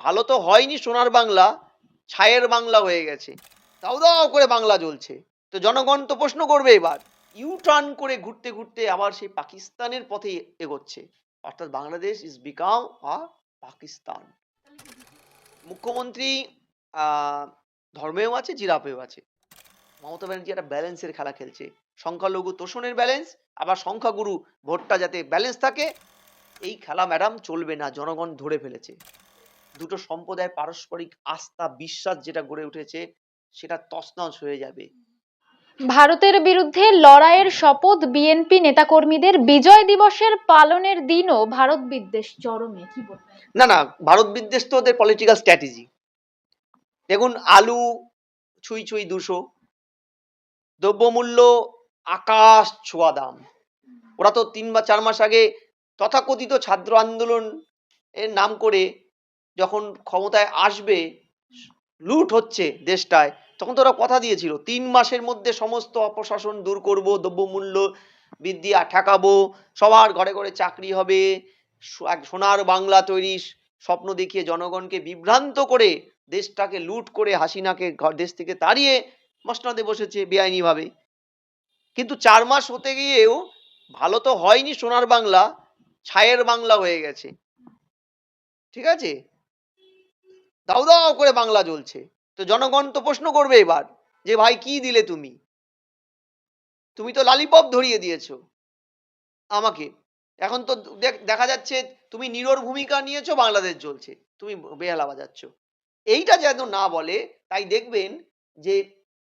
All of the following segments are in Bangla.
ভালো তো হয়নি সোনার বাংলা, ছায়ের বাংলা হয়ে গেছে। দাও দাও করে বাংলা জ্বলছে। তো জনগণ তো প্রশ্ন করবে এবার। ইউ টার্ন করে ঘুরতে ঘুরতে আবার সেই পাকিস্তানের পথে এগোচ্ছে। অর্থাৎ Bangladesh is become a Pakistan মুখ্যমন্ত্রী ধর্মেও আছে জিরাপেও আছে। মমতা ব্যানার্জি একটা ব্যালেন্সের খেলা খেলছে। সংখ্যালঘু তোষণের ব্যালেন্স, আবার সংখ্যাগুরু ভোটটা যাতে ব্যালেন্স থাকে, এই খেলা ম্যাডাম চলবে না, জনগণ ধরে ফেলেছে। দুটো সম্প্রদায় পারস্পরিক আস্থা বিশ্বাস যেটা গড়ে উঠেছে সেটা তছনছ হয়ে যাবে। ভারতের বিরুদ্ধে লড়াইয়ের শপথ বিএনপি নেতাকর্মীদের বিজয় দিবসের পালনের দিনও ভারত বিদ্বেষ চরমে কি না না ভারত বিদ্বেষ তো ওদের পলিটিক্যাল স্ট্র্যাটেজি দেখুন আলু ছুঁই ছুঁই দুশো দ্রব্যমূল্য আকাশ ছোঁয়া দাম। ওরা তো তিন বা চার মাস আগে তথাকথিত ছাত্র আন্দোলন এর নাম করে যখন ক্ষমতায় আসবে, লুট হচ্ছে দেশটায়, তখন তো ওরা কথা দিয়েছিল, তিন মাসের মধ্যে সমস্ত অপশাসন দূর করব, দ্রব্যমূল্য বৃদ্ধি ঠেকাবো, সবার ঘরে ঘরে চাকরি হবে এক সোনার বাংলা তৈরি স্বপ্ন দেখিয়ে জনগণকে বিভ্রান্ত করে দেশটাকে লুট করে হাসিনাকে ঘর, দেশ থেকে তাড়িয়ে মসনাদে বসেছে বেআইনিভাবে। কিন্তু চার মাস হতে গিয়েও ভালো তো হয়নি সোনার বাংলা, ছায়ের বাংলা হয়ে গেছে। ঠিক আছে? দাও দাও করে বাংলা জ্বলছে। তো জনগণ তো প্রশ্ন করবে এবার যে, ভাই, কি দিলে তুমি? তুমি তো লালিপপ ধরিয়ে দিয়েছ। আমাকে। এখন তো দেখা যাচ্ছে তুমি নিরোর ভূমিকা নিয়েছো, বাংলাদেশ জ্বলছে। তুমি বেহালা বাজাচ্ছ। এইটা যেন না বলে, তাই দেখবেন যে,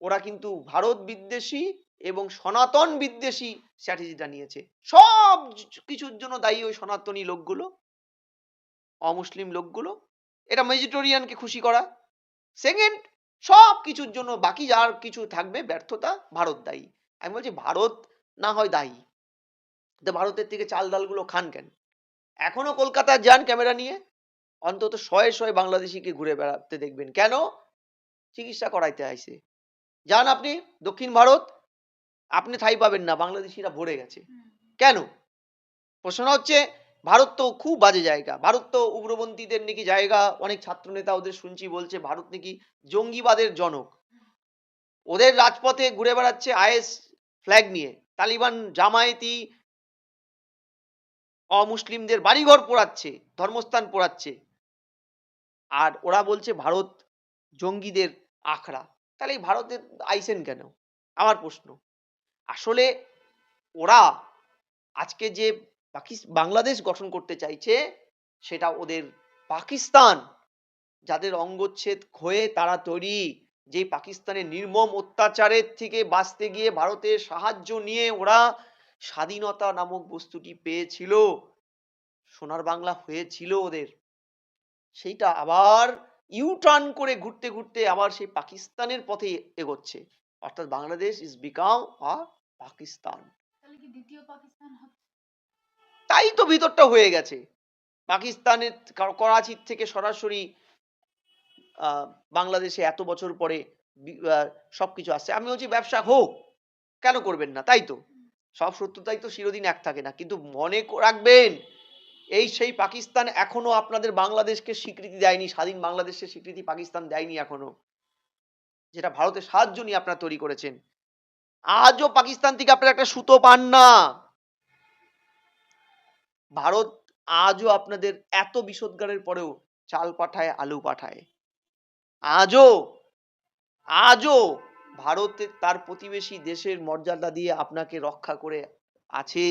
ওরা কিন্তু ভারত বিদ্বেষী এবং সনাতন বিদ্বেষী স্ট্র্যাটেজিটা নিয়েছে। সব কিছুর জন্য দায়ী ওই সনাতনী লোকগুলো, অমুসলিম লোকগুলো। এটা মেজিটোরিয়ানকে খুশি করা। সেকেন্ড সব কিছুর জন্য বাকি যার কিছু থাকবে ব্যর্থতা ভারত দায়ী। আমি বলছি ভারত না হয় দায়ী। তো ভারতের থেকে চাল ডালগুলো খান কেন? এখনও কলকাতায় যান ক্যামেরা নিয়ে। অন্তত শয়ে শয়ে বাংলাদেশিকে ঘুরে বেড়াতে দেখবেন। কেন? চিকিৎসা করাইতে আইসে যান আপনি দক্ষিণ ভারত। আপনি ঠাই পাবেন না বাংলাদেশিরা ভরে গেছে। কেন? প্রশ্ন হচ্ছে ভারত তো খুব বাজে জায়গা। ভারত তো উগ্রপন্থীদের নাকি জায়গা, অনেক ছাত্র নেতা ওদের শুনছি বলছে ভারত নাকি জঙ্গিবাদের জনক। ওদের রাজপথে ঘুরে বেড়াচ্ছে আইএস ফ্ল্যাগ নিয়ে। তালিবান জামায়াতি অমুসলিমদের বাড়িঘর পোড়াচ্ছে, ধর্মস্থান পোড়াচ্ছে। আর ওরা বলছে ভারত জঙ্গিদের আখড়া। তাহলে এই ভারতের আইসেন কেন? আমার প্রশ্ন। আসলে ওরা আজকে যে বাংলাদেশ গঠন করতে চাইছে, সেটা ওদের পাকিস্তান। যাদের অঙ্গচ্ছেদ হয়ে তারা তৈরি। যে পাকিস্তানের নির্মম অত্যাচারের থেকে বাঁচতে গিয়ে ভারতের সাহায্য নিয়ে ওরা স্বাধীনতা নামক বস্তুটি পেয়েছিল। সোনার বাংলা হয়েছিল ওদের। সেইটা আবার ইউ টার্ন করে ঘুরতে ঘুরতে আবার সেই পাকিস্তানের পথে এগোচ্ছে। অর্থাৎ Bangladesh is become a Pakistan. দ্বিতীয় পাকিস্তান তাই তো ভিতরটা হয়ে গেছে। পাকিস্তানের করাচির থেকে সরাসরি বাংলাদেশে এত বছর পরে সবকিছু আসছে। আমি বলছি, ব্যবসা হোক, কেন করবেন না? তাই তো। সব সত্যতাই তো চিরদিন এক থাকে না। কিন্তু মনে রাখবেন, এই সেই পাকিস্তান এখনও আপনাদের বাংলাদেশকে স্বীকৃতি দেয়নি, স্বাধীন বাংলাদেশের স্বীকৃতি পাকিস্তান দেয়নি এখনও। যেটা ভারতের সাহায্য নিয়ে আপনারা তৈরি করেছেন। আজও পাকিস্তান থেকে আপনারা একটা সুতো পান না। ভারত আজও আপনাদের এত বিষোদ্গারের পরেও চাল পাঠায় আলু পাঠায়। আজও আজও ভারতের তার প্রতিবেশী দেশের মর্যাদা দিয়ে আপনাকে রক্ষা করে আছে।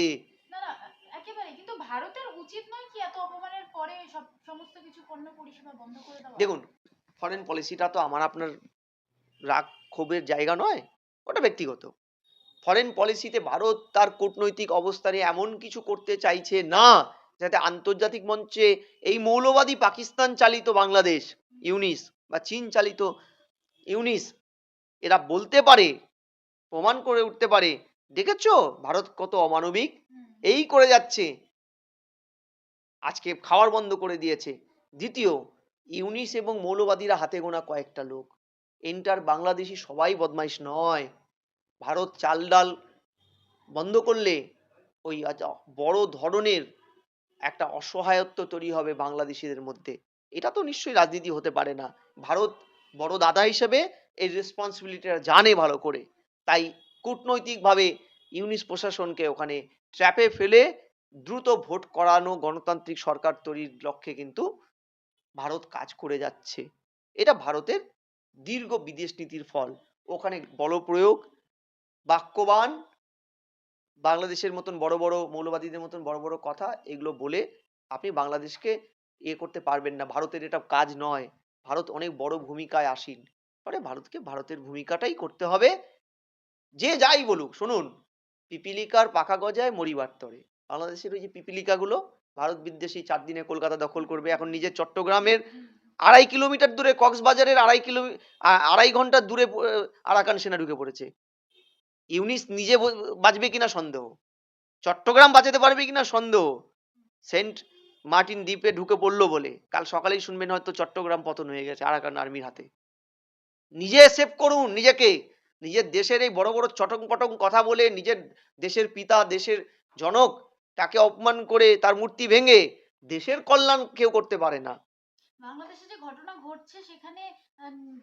দেখুন ফরেন পলিসিটা তো আমার আপনার রাগ ক্ষোভের জায়গা নয় ওটা ব্যক্তিগত। ফরেন পলিসিতে ভারত তার কূটনৈতিক অবস্থানে এমন কিছু করতে চাইছে না যাতে আন্তর্জাতিক মঞ্চে এই মৌলবাদী পাকিস্তান চালিত বাংলাদেশ ইউনিস বা চীন চালিত ইউনিস এরা বলতে পারে প্রমাণ করে উঠতে পারে দেখেছ ভারত কত অমানবিক? এই করে যাচ্ছে। আজকে খাওয়ার বন্ধ করে দিয়েছে। দ্বিতীয় ইউনিস এবং মৌলবাদীরা হাতে গোনা কয়েকটা লোক। এন্টার বাংলাদেশি সবাই বদমাইশ নয়। ভারত চাল ডাল বন্ধ করলে ওই বড় ধরনের একটা অসহায়ত্ব তৈরি হবে বাংলাদেশিদের মধ্যে। এটা তো নিশ্চয়ই রাজনীতি হতে পারে না। ভারত বড় দাদা হিসেবে এই রেসপন্সিবিলিটিটা জানে ভালো করে। তাই কূটনৈতিকভাবে ইউনিস প্রশাসনকে ওখানে ট্র্যাপে ফেলে দ্রুত ভোট করানো গণতান্ত্রিক সরকার তৈরির লক্ষ্যে কিন্তু ভারত কাজ করে যাচ্ছে। এটা ভারতের দীর্ঘ বিদেশ নীতির ফল। ওখানে বল প্রয়োগ বাক্যবান, বাংলাদেশের মতন বড় বড় মৌলবাদীদের মতন বড় বড় কথা এগুলো বলে আপনি বাংলাদেশকে ইয়ে করতে পারবেন না। ভারতের এটা কাজ নয়। ভারত অনেক বড় ভূমিকায় আসীন। ফলে ভারতকে, ভারতের ভূমিকাটাই করতে হবে। যে যাই বলুক, শুনুন, পিপিলিকার পাকা গজায় মরিবার তরে। বাংলাদেশের ওই যে পিপিলিকাগুলো, ভারত বিদ্বেষী চার দিনে কলকাতা দখল করবে। এখন নিজের চট্টগ্রামের আড়াই কিলোমিটার দূরে, কক্সবাজারের আড়াই কিলো আড়াই ঘণ্টা দূরে আরাকান সেনা ঢুকে পড়েছে। ইউনিস নিজে বাঁচবে কিনা সন্দেহ। চট্টগ্রাম বাঁচাতে পারবে কিনা সন্দেহ। সেন্ট মার্টিন দ্বীপে ঢুকে পড়ল বলে। কাল সকালেই শুনবেন হয়তো চট্টগ্রাম পতন হয়ে গেছে আরাকান আর্মির হাতে। নিজে সেভ করুন নিজেকে। নিজের দেশের এই বড় বড় চটং পটং কথা বলে নিজের দেশের পিতা, দেশের জনক তাকে অপমান করে তার মূর্তি ভেঙে দেশের কল্যাণ কেউ করতে পারে না। বাংলাদেশে যে ঘটনা ঘটছে সেখানে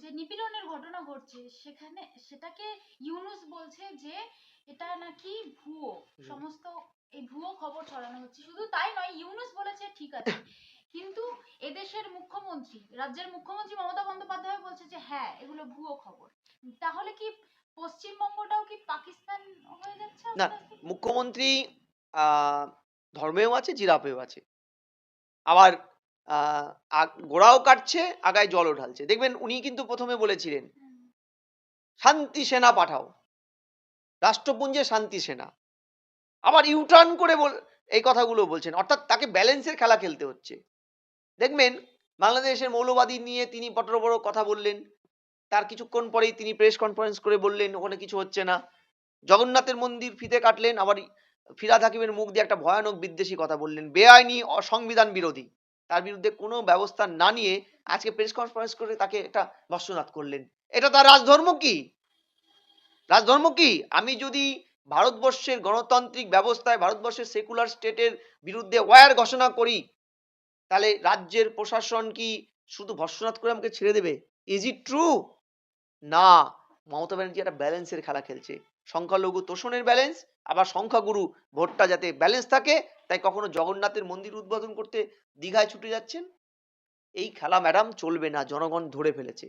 যে নিপীড়নের ঘটনা ঘটছে সেখানে সেটাকে ইউনুস বলছে যে এটা নাকি ভুয়ো সমস্ত এই ভুয়ো খবর ছড়ানো হচ্ছে। শুধু তাই নয় ইউনুস বলেছে ঠিক আছে কিন্তু এদেশের মুখ্যমন্ত্রী রাজ্যের মুখ্যমন্ত্রী মমতা বন্দ্যোপাধ্যায় বলছে যে হ্যাঁ এগুলো ভুয়ো খবর। তাহলে কি পশ্চিমবঙ্গটাও কি পাকিস্তান হয়ে যাচ্ছে না? মুখ্যমন্ত্রী আহ, ধর্মেও আছে জিরাপেও আছে। আবার গোড়াও কাটছে, আগায় জলও ঢালছে। দেখবেন উনি কিন্তু প্রথমে বলেছিলেন, শান্তি সেনা পাঠাও। রাষ্ট্রপুঞ্জে শান্তি সেনা। আবার ইউটার্ন করে বল, এই কথাগুলো বলছেন। অর্থাৎ তাকে ব্যালেন্সের খেলা খেলতে হচ্ছে। দেখবেন বাংলাদেশের মৌলবাদী নিয়ে তিনি বড় বড় কথা বললেন। তার কিছুক্ষণ পরেই তিনি প্রেস কনফারেন্স করে বললেন, ওখানে কিছু হচ্ছে না। জগন্নাথের মন্দির ফিতে কাটলেন, আবার ফিরাদ হাকিমের মুখ দিয়ে একটা ভয়ানক বিদ্বেষী কথা বললেন, বেআইনি অসংবিধান বিরোধী। তার বিরুদ্ধে কোনো ব্যবস্থা না নিয়ে আজকে প্রেস কনফারেন্স করে তাকে একটা বর্ষনাথ করলেন। এটা তার রাজধর্ম কি? রাজধর্ম কি? আমি যদি ভারতবর্ষের গণতান্ত্রিক ব্যবস্থায় ভারতবর্ষের সেকুলার স্টেটের বিরুদ্ধে ওয়ার ঘোষণা করি, তাহলে রাজ্যের প্রশাসন কি শুধু ভর্ষনাথ করে আমাকে ছেড়ে দেবে? ইজ ইট ট্রু না। মমতা ব্যানার্জি একটা ব্যালেন্সের খেলা খেলছে। সংখ্যালঘু তোষণের ব্যালেন্স আবার সংখ্যাগুরু ভোটটা যাতে ব্যালেন্স থাকে তাই কখনো জগন্নাথের মন্দির উদ্বোধন করতে দীঘায় ছুটে যাচ্ছেন? এই খেলা ম্যাডাম চলবে না জনগণ ধরে ফেলেছে।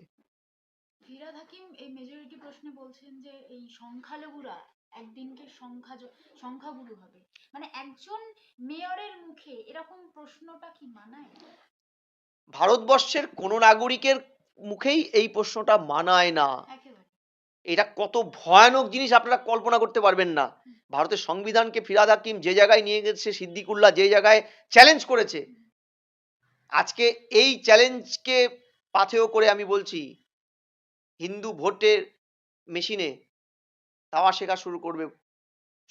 ফিরাদ হাকিম এই মেজরিটি প্রশ্নে বলছেন যে এই সংখ্যালঘুরা একদিনকে সংখ্যা সংখ্যাগুরু হবে। মানে একজন মেয়রের মুখে এরকম প্রশ্নটা কি মানায়? ভারতবর্ষের কোন নাগরিকের মুখেই এই প্রশ্নটা মানায় না। এটা কত ভয়ানক জিনিস আপনারা কল্পনা করতে পারবেন না। ভারতের সংবিধানকে ফিরাদ হাকিম যে জায়গায় নিয়ে গেছে, সিদ্দিকুল্লাহ যে জায়গায় চ্যালেঞ্জ করেছে। আজকে এই চ্যালেঞ্জকে পাথেয় করে আমি বলছি, হিন্দু ভোটের মেশিনে তাওয়া শেখা শুরু করবে।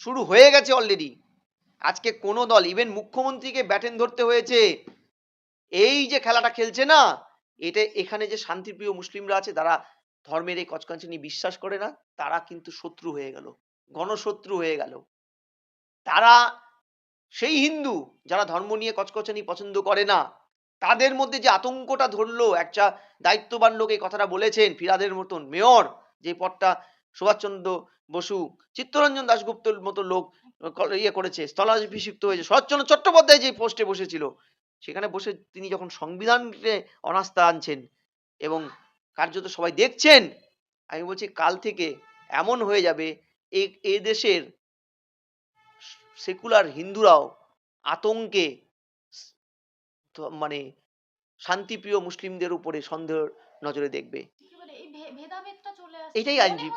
শুরু হয়ে গেছে অলরেডি আজকে কোনো দল ইভেন মুখ্যমন্ত্রীকে ব্যাটেন ধরতে হয়েছে, এই যে খেলাটা খেলছে না, এটা এখানে যে শান্তিপ্রিয় মুসলিমরা আছে, তারা ধর্মের এই কচকাঞ্চনি বিশ্বাস করে না, তারা কিন্তু শত্রু হয়ে গেল, গণশত্রু হয়ে গেল। তারা সেই হিন্দু যারা ধর্ম নিয়ে কচকচানি পছন্দ করে না, তাদের মধ্যে যে আতঙ্কটা ধরলো, একটা দায়িত্ববান লোক এই কথাটা বলেছেন ফিরাদের মতন মেয়র, যে পদটা সুভাষচন্দ্র বসু, চিত্তরঞ্জন দাশগুপ্তর মতো লোক ইয়ে করেছে, স্থলাভিষিক্ত হয়েছে। শরৎচন্দ্র চট্টোপাধ্যায় যে পোস্টে বসেছিল, সেখানে বসে তিনি যখন সংবিধানকে অনাস্থা আনছেন এবং কার্যত সবাই দেখছেন। আমি বলছি কাল থেকে এমন হয়ে যাবে এ দেশের সেকুলার হিন্দুরাও আতঙ্কে মানে শান্তিপ্রিয় মুসলিমদের উপরে সন্দেহ নজরে দেখবে। এটাই আইনজীবী-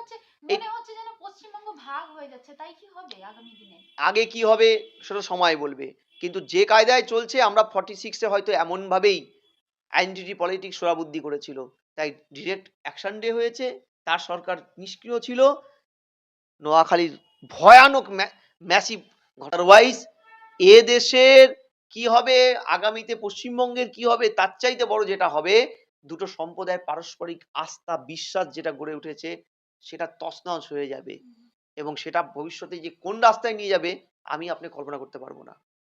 আগে কি হবে সেটা সময় বলবে। কিন্তু যে কায়দায় চলছে আমরা ফর্টি সিক্সে হয়তো এমনভাবেই আইনডিটি পলিটিক্স সোরাবুদ্ধি করেছিল। তাই ডিরেক্ট অ্যাকশন ডে হয়েছে। তার সরকার নিষ্ক্রিয় ছিল। নোয়াখালীর ভয়ানক ম্যাসিভ আদারওয়াইজ এ দেশের কি হবে? আগামীতে পশ্চিমবঙ্গের কি হবে? তার চাইতে বড় যেটা হবে দুটো সম্প্রদায়ের পারস্পরিক আস্থা বিশ্বাস যেটা গড়ে উঠেছে সেটা তছনছ হয়ে যাবে। এবং সেটা ভবিষ্যতে যে কোন রাস্তায় নিয়ে যাবে আমি আপনি কল্পনা করতে পারব না।